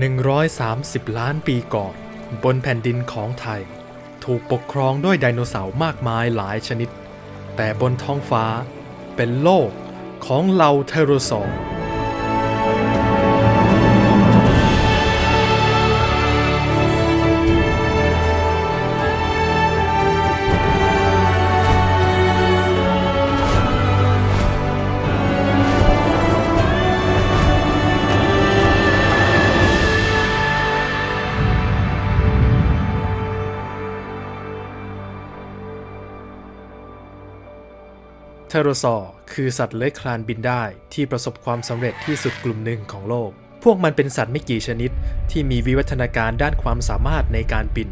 130 ล้านปีก่อน บนแผ่นดินของไทย ถูกปกครองด้วยไดโนเสาร์มากมายหลายชนิด แต่บนท้องฟ้าเป็นโลกของเหล่าเทโรซอร์ ทโรซอร์คือสัตว์เลื้อยคลานบินได้ที่ประสบความสำเร็จที่สุดกลุ่มหนึ่งของโลก พวกมันเป็นสัตว์ไม่กี่ชนิด ที่มีวิวัฒนาการด้านความสามารถในการบิน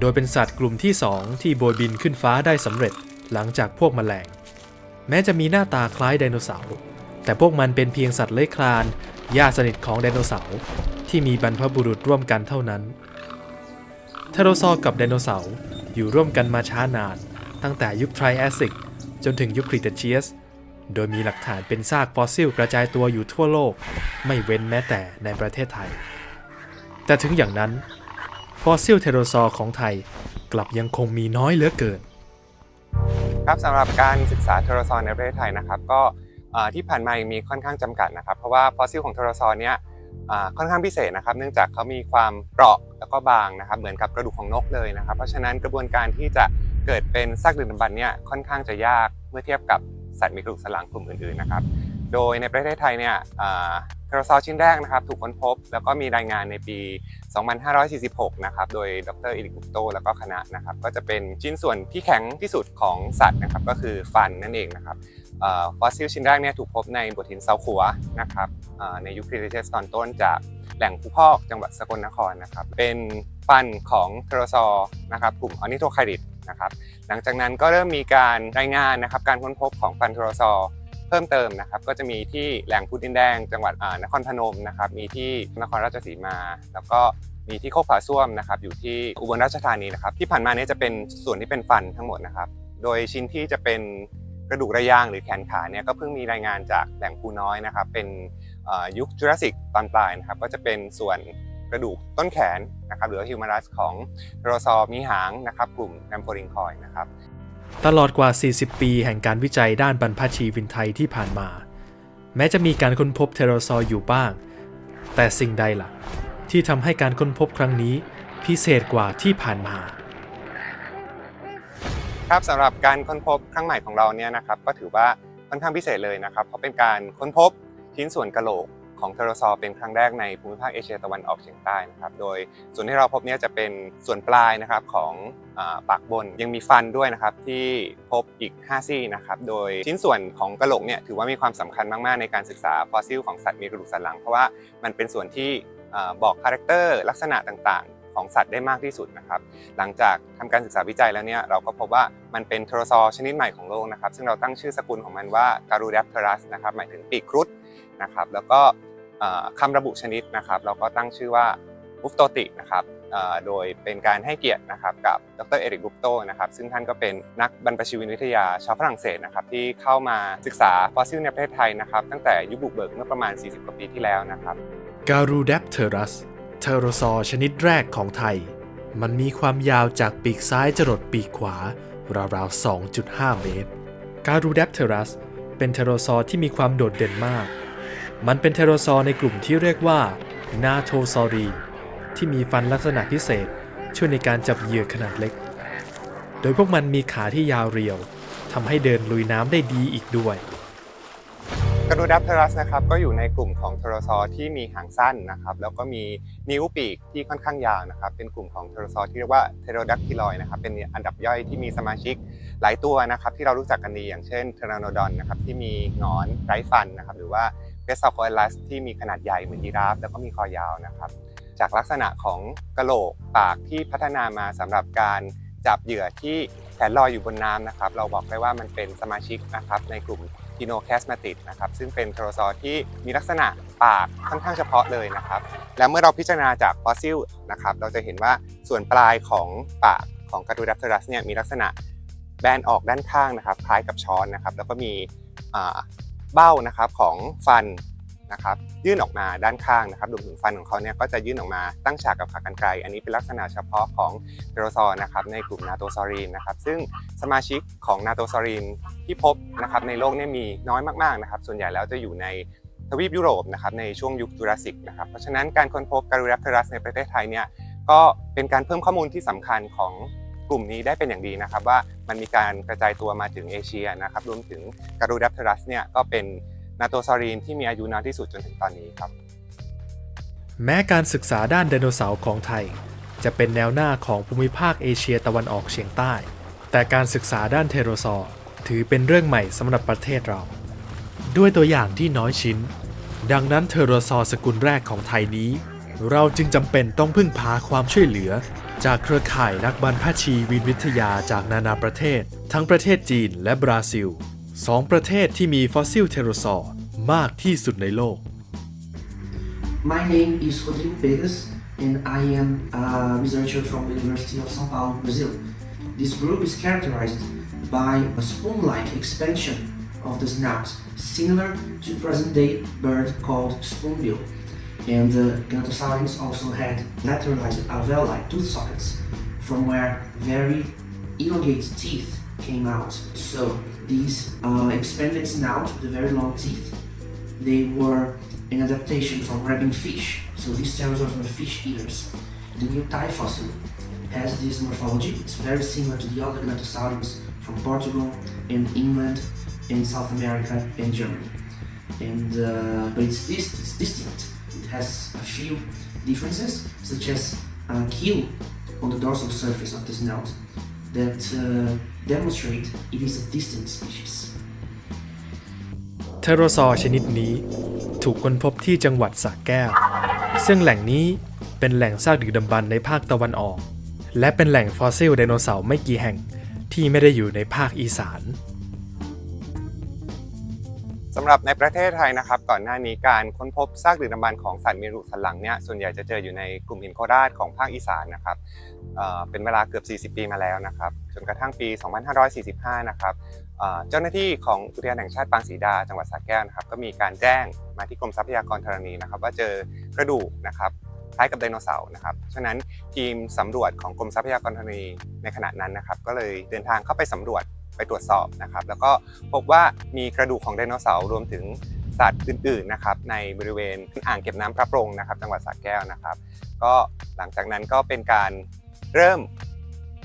โดยเป็นสัตว์กลุ่มที่สองที่โบยบินขึ้นฟ้าได้สำเร็จ หลังจากพวกแมลง แม้จะมีหน้าตาคล้ายไดโนเสาร์แต่พวกมันเป็นเพียงสัตว์เลื้อยคลานญาติสนิทของไดโนเสาร์ที่มีบรรพบุรุษร่วมกันเท่านั้นเทโรซอร์กับไดโนเสาร์อยู่ร่วมกันมาช้านาน ตั้งแต่ยุคไทรแอสซิก จนถึงยุคคริเตเชียส โดยมีหลักฐานเป็นซากฟอสซิลกระจายตัวอยู่ทั่วโลก ไม่เว้นแม้แต่ในประเทศไทย แต่ถึงอย่างนั้น ฟอสซิลเทโรซอร์ของไทยกลับยังคงมีน้อยเหลือเกิน ครับสำหรับการศึกษาเทโรซอร์ในประเทศไทยนะครับ ก็ที่ผ่านมายังมีค่อนข้างจำกัดนะครับ เพราะว่าฟอสซิลของเทโรซอร์เนี่ยค่อนข้างพิเศษนะครับ เนื่องจากเขามีความเปราะแล้วก็บางนะครับ เหมือนกับกระดูกของนกเลยนะครับ เพราะฉะนั้นกระบวนการที่จะ เกิดเป็นซากดึกดำบรรพ์เนี่ยค่อนข้างจะยากเมื่อเทียบกับสัตว์มีกระดูกสันหลังกลุ่มอื่นๆนะครับ โดยในประเทศไทยเนี่ยเทโรซอร์ชิ้นแรกนะครับ ถูกค้นพบ แล้วก็มีรายงานในปี 2546 นะครับ โดยดรอิริกุปโตแล้วก็คณะนะครับ ก็จะเป็นชิ้นส่วนที่แข็งที่สุดของสัตว์นะครับ ก็คือฟันนั่นเองนะครับฟอสซิลชิ้นแรกเนี่ยถูกพบในบทหินเซาขัวนะครับในยุคคริเทเชียสตอนต้นจากแหล่งภูพอกจังหวัดสกลนครนะครับ เป็นฟันของเทโรซอนะครับกลุ่มออนิโทไคริด นะครับหลังจากนั้นก็เริ่มมีการรายงานนะครับการค้นพบของฟันเทรซอร์เพิ่มเติมนะครับก็จะมีที่แหล่งพุดดินแดง จังหวัดนครพนมนะครับมีที่นครราชสีมา แล้วก็มีที่โคกผาส้วมนะครับอยู่ที่อุบลราชธานีนะครับที่ผ่านมาเนี้จะเป็นส่วนที่เป็นฟันทั้งหมดนะครับ โดยชิ้นที่จะเป็นกระดูกระยางหรือแขนขาเนี่ยก็เพิ่งมีรายงานจากแหล่งภูน้อยนะครับเป็นยุคจูราสสิกตอนปลายนะครับก็จะเป็นส่วน กระดูกต้นแขนนะครับหรือฮิวมารัสของโรซอร์มีหางนะครับกลุ่มแนมโพริงคอยนะครับตลอดกว่า 40 ปีแห่งการวิจัยด้านบรรพชีวินไทยที่ผ่านมา แม้จะมีการค้นพบเทโรซอร์อยู่บ้าง แต่สิ่งใดล่ะ ที่ทำให้การค้นพบครั้งนี้พิเศษกว่าที่ผ่านมาครับสำหรับการค้นพบครั้งใหม่ของเราเนี่ยนะครับก็ถือว่าค่อนข้างพิเศษเลยนะครับเพราะเป็นการค้นพบชิ้นส่วนกะโหลก ของเทโรซอร์เป็นครั้งแรกในภูมิภาคเอเชียตะวันออกเฉียงใต้นะครับโดยส่วนที่เราพบเนี่ยจะเป็นส่วนปลายนะครับของปากบนยังมีฟันด้วยนะครับที่พบอีก 5 ซี่นะครับโดยชิ้นส่วนของกระโหลกเนี่ยถือว่ามีความสำคัญมาก ๆ ในการศึกษาฟอสซิลของสัตว์มีกระดูกสันหลัง เพราะว่ามันเป็นส่วนที่บอกคาแรคเตอร์ลักษณะต่างๆ ของสัตว์ได้มากที่สุดนะครับ หลังจากทำการศึกษาวิจัยแล้วเนี่ยเราก็พบว่ามันเป็นเทโรซอร์ชนิดใหม่ของโลกนะครับ ซึ่งเราตั้งชื่อสกุลของมันว่าการูแดปเทรัสนะครับหมายถึงปีกครุฑนะครับแล้วก็ คำระบุชนิดนะครับเราก็ตั้งชื่อว่าอุฟโตตินะครับโดยเป็นการให้เกียรตินะครับกับดรเอริกบุปโตนะครับซึ่งท่านก็เป็นนักบรรพชีววิทยาชาวฝรั่งเศสนะครับที่เข้ามาศึกษาฟอสซิลในประเทศไทยนะครับตั้งแต่ยุคบุกเบิกเมื่อประมาณ 40 กว่าปีที่แล้วนะครับการูแดปเทรัสเทโรซอร์ชนิดแรกของไทย มันมีความยาวจากปีกซ้ายจรดปีกขวาราวๆ 2.5 เมตร การูแดปเทรัสเป็นเทโรซอร์ที่มีความโดดเด่นมาก มันเป็นเทโรซอร์ในกลุ่มที่เรียกว่านาโทซอรีนที่มีฟันลักษณะพิเศษ ช่วยในการจับเหยื่อขนาดเล็ก โดยพวกมันมีขาที่ยาวเรียวทำให้เดินลุยน้ำได้ดีอีกด้วยกระดูดัปเทรัสนะครับก็อยู่ในกลุ่มของเทโรซอร์ที่มีหางสั้นนะครับ แล้วก็มีนิ้วปีกที่ค่อนข้างยาวนะครับ เป็นกลุ่มของเทโรซอร์ที่เรียกว่าเทโรดักทิลอยนะครับ เป็นอันดับย่อยที่มีสมาชิกหลายตัวนะครับ ที่เรารู้จักกันดีอย่างเช่นเทรานโนดอนนะครับที่มีหงอนไร้ฟันนะครับ หรือว่า เ e สซ c โค l ลัสที่มีขนาดใหญ่เหมือนยีราฟ แล้วก็มีคอยาวนะครับ จากลักษณะของกระโหลกปากที่พัฒนามาสำหรับการจับเหยื่อที่แขนลอยอยู่บนน้ำนะครับ เราบอกได้ว่ามันเป็นสมาชิกนะครับในกลุ่มพิโนแคสมาติดนะครับ ซึ่งเป็นเทโรซอร์ที่มีลักษณะปากค่อนข้างเฉพาะเลยนะครับ แล้วเมื่อเราพิจารณาจากฟอสซิลนะครับ เราจะเห็นว่าส่วนปลายของปากของกาตูดัปเทรัสเนี่ยมีลักษณะแบนออกด้านข้างนะครับ คล้ายกับช้อนนะครับ แล้วก็มี เบ้านะครับของฟันนะครับยื่นออกมาด้านข้างนะครับรวมถึงฟันของเขาเนี่ยก็จะยื่นออกมาตั้งฉากกับขากรรไกรอันนี้เป็นลักษณะเฉพาะของเทโรซอร์นะครับในกลุ่มนาโตซอรีนนะครับซึ่งสมาชิกของนาโตซอรีนที่พบนะครับในโลกเนี่ยมีน้อยมากๆนะครับส่วนใหญ่แล้วจะอยู่ในทวีปยุโรปนะครับในช่วงยุคจูราสสิกนะครับเพราะฉะนั้นการค้นพบการูแรปเทรัสในประเทศไทยเนี่ยก็เป็นการเพิ่มข้อมูลที่สำคัญของ กลุ่มนี้ได้เป็นอย่างดีนะครับว่ามันมีการกระจายตัวมาถึงเอเชียนะครับรวมถึงการูแรปเทรัสเนี่ยก็เป็นนาโตซอรีนที่มีอายุนานที่สุดจนถึงตอนนี้ครับ แม้การศึกษาด้านไดโนเสาร์ของไทย จะเป็นแนวหน้าของภูมิภาคเอเชียตะวันออกเฉียงใต้ แต่การศึกษาด้านเทโรซอร์ถือเป็นเรื่องใหม่สำหรับประเทศเรา ด้วยตัวอย่างที่น้อยชิ้น ดังนั้นเทโรซอร์สกุลแรกของไทยนี้ เราจึงจำเป็นต้องพึ่งพาความช่วยเหลือ จากเครือข่ายนักบรรพชีวินวิทยาจากนานาประเทศ ทั้งประเทศจีนและบราซิลสองประเทศที่มีฟอสซิลเทโรซอร์มากที่สุดในโลก My name is Rodrigo Pegas, and I am a researcher from the University of São Paulo, Brazil. This group is characterized by a spoon-like expansion of the snout, similar to present-day bird called spoonbill. And the Gnatosaurines also had lateralized alveoli tooth sockets, from where very elongated teeth came out. So these uh, expanded snout, the very long teeth, they were an adaptation from grabbing fish. So these pterosaurs were fish eaters. The new Thai fossil has this morphology. It's very similar to the other Gnatosaurines from Portugal and England and South America and Germany. And uh, but it's it's distinct. Has a few differences, such as a keel on the dorsal surface of the snout that uh, demonstrate it is a distinct species. เทโรซอชนิดนี้ถูกค้นพบที่จังหวัดสระแก้ว ซึ่งแหล่งนี้เป็นแหล่งซากดึกดำบรรในภาคตะวันออก และเป็นแหล่งฟอสซิลไดโนเสาร์ไม่กี่แห่งที่ไม่ได้อยู่ในภาคอีสาน สำหรับในประเทศไทยนะครับก่อนหน้านี้การค้นพบซากดึกดำบรรพ์ของสัตว์มีรูสันหลังเนี่ยส่วนใหญ่จะเจออยู่ในกลุ่มหินโคราชของภาคอีสานนะครับเเป็นเวลาเกือบ 40 ปีมาแล้วนะครับจนกระทั่งปี 2545 นะครับเเจ้าหน้าที่ของอุทยานแห่งชาติปางศรีดาจังหวัดสระแก้วนะครับก็มีการแจ้งมาที่กรมทรัพยากรธรณีนะครับว่าเจอกระดูกนะครับคล้ายกับไดโนเสาร์นะครับฉะนั้นทีมสำรวจของกรมทรัพยากรธรณีในขณะนั้นนะครับก็เลยเดินทางเข้าไปสำรวจ ไปตรวจสอบนะครับ แล้วก็พบว่ามีกระดูกของไดโนเสาร์รวมถึงสัตว์อื่นๆนะครับในบริเวณอ่างเก็บน้ำพระปรงนะครับ จังหวัดสระแก้วนะครับ ก็หลังจากนั้นก็เป็นการเริ่ม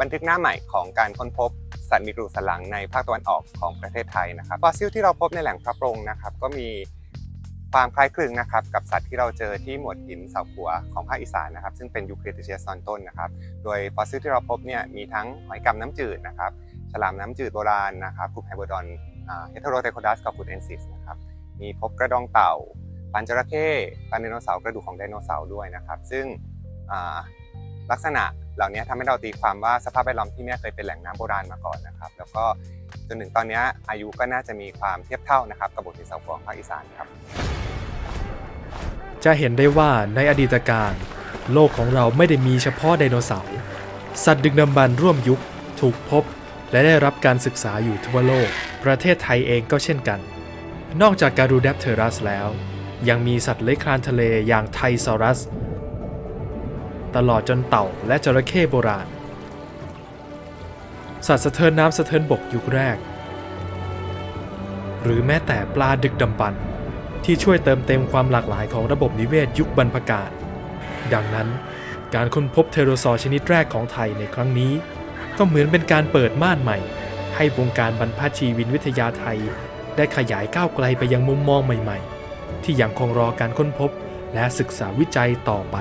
บันทึกหน้าใหม่ของการค้นพบสัตว์มีกระดูกสันหลังในภาคตะวันออกของประเทศไทยนะครับฟอสซิลที่เราพบในแหล่งพระปรงนะครับ ก็มีความคล้ายคลึงนะครับกับสัตว์ที่เราเจอที่หมวดหินเสาขัวของภาคอีสานนะครับ ซึ่งเป็นยูเครติเชียสตอนต้นนะครับ โดยฟอสซิลที่เราพบเนี่ยมีทั้งหอยกำน้ำจืดนะครับ ฉลามน้ำจืดโบราณนะครับกลุ่มไฮเบอร์ดอนเฮเทโรไทโคดัสกับฟูดเอนซิสนะครับมีพบกระดองเต่าปันจระเข้ปันไดโนเสาร์กระดูกของไดโนเสาร์ด้วยนะครับ ซึ่งอ่าลักษณะเหล่านี้ทำให้เราตีความว่าสภาพแวดล้อมที่นี่เคยเป็นแหล่งน้ำโบราณมาก่อนนะครับ แล้วก็จนถึงตอนนี้อายุก็น่าจะมีความเทียบเท่านะครับกับบทหินเสาของภาคอีสานครับ จะเห็นได้ว่าในอดีตการ โลกของเราไม่ได้มีเฉพาะไดโนเสาร์สัตว์ดึกดำบรรพ์ร่วมยุคถูกพบ และได้รับการศึกษาอยู่ทั่วโลก ประเทศไทยเองก็เช่นกัน นอกจากการูแดปเทอรัสแล้ว ยังมีสัตว์เลื้อยคลานทะเลอย่างไทซอรัส ตลอดจนเต่าและจระเข้โบราณ สัตว์สะเทินน้ำสะเทินบกยุคแรก หรือแม้แต่ปลาดึกดำบรรพ์ที่ช่วยเติมเต็มความหลากหลายของระบบนิเวศยุคบรรพกาลดังนั้นการค้นพบเทโรซอร์ชนิดแรกของไทยในครั้งนี้ ก็เหมือนเป็นการเปิดม่านใหม่ ให้วงการบรรพชีวินวิทยาไทย ได้ขยายก้าวไกลไปยังมุมมองใหม่ ๆ ที่ยังคงรอการค้นพบและศึกษาวิจัยต่อไป